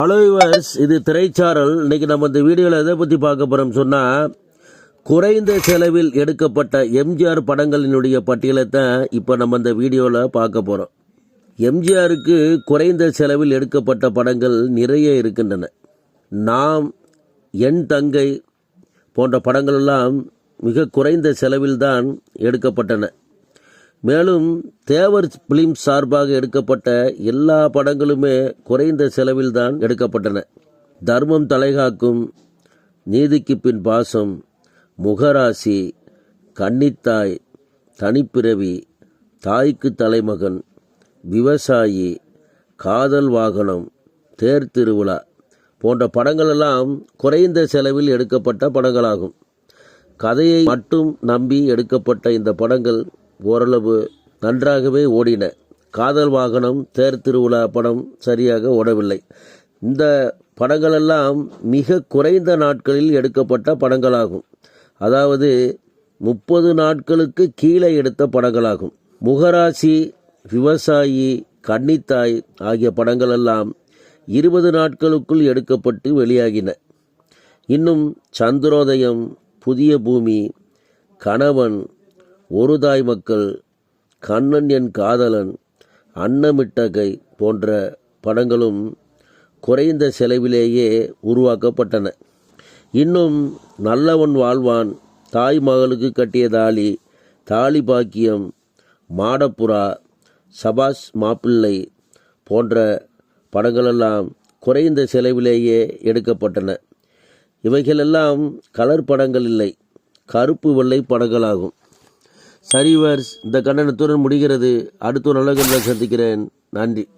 Hello இது திரைச்சாரல். இன்னைக்கு நம்ம இந்த வீடியோவில் எதை பற்றி பார்க்க போகிறோம் சொன்னால் குறைந்த செலவில் எடுக்கப்பட்ட எம்ஜிஆர் படங்களினுடைய பட்டியலை தான் இப்போ நம்ம இந்த வீடியோவில் பார்க்க போகிறோம் எம்ஜிஆருக்கு குறைந்த செலவில் எடுக்கப்பட்ட படங்கள் நிறைய இருக்கின்றன. நாம் என் தங்கை போன்ற படங்கள் எல்லாம் மிக குறைந்த செலவில் தான் எடுக்கப்பட்டன. மேலும் தேவர் பிலிம் சார்பாக எடுக்கப்பட்ட எல்லா படங்களுமே குறைந்த செலவில் தான் எடுக்கப்பட்டன. தர்மம் தலைகாக்கும் நீதிக்கு பின் பாசம் முகராசி கன்னித்தாய் தனிப்பிறவி தாய்க்கு தலைமகன் விவசாயி காதல் வாகனம் தேர் திருவிழா போன்ற படங்களெல்லாம் குறைந்த செலவில் எடுக்கப்பட்ட படங்களாகும். கதையை மட்டும் நம்பி எடுக்கப்பட்ட இந்த படங்கள் ஓரளவு நன்றாகவே ஓடின. காதல் வாகனம் தேர் திருவிழா படம் சரியாக ஓடவில்லை. இந்த படங்களெல்லாம் மிக குறைந்த நாட்களில் எடுக்கப்பட்ட படங்களாகும். அதாவது முப்பது நாட்களுக்கு கீழே எடுத்த படங்களாகும். முகராசி விவசாயி கன்னித்தாய் ஆகிய படங்களெல்லாம் இருபது நாட்களுக்குள் எடுக்கப்பட்டு வெளியாகின. இன்னும் சந்திரோதயம் புதிய பூமி கணவன் ஒரு தாய் மக்கள் கண்ணன் என் காதலன் அன்னமிட்டகை போன்ற படங்களும் குறைந்த செலவிலேயே உருவாக்கப்பட்டன. இன்னும் நல்லவன் வாழ்வான் தாய் மகளுக்கு கட்டிய தாலி தாலி பாக்கியம் மாடப்புறா சபாஸ் மாப்பிள்ளை போன்ற படங்களெல்லாம் குறைந்த செலவிலேயே எடுக்கப்பட்டன. இவைகளெல்லாம் கலர் படங்கள் இல்லை கருப்பு வெள்ளை படங்களாகும். சரிவர்ஸ் இந்த கண்டனத்துடன் முடிகிறது. அடுத்த ஒரு நல்ல கண்டனம் சந்திக்கிறேன். நன்றி.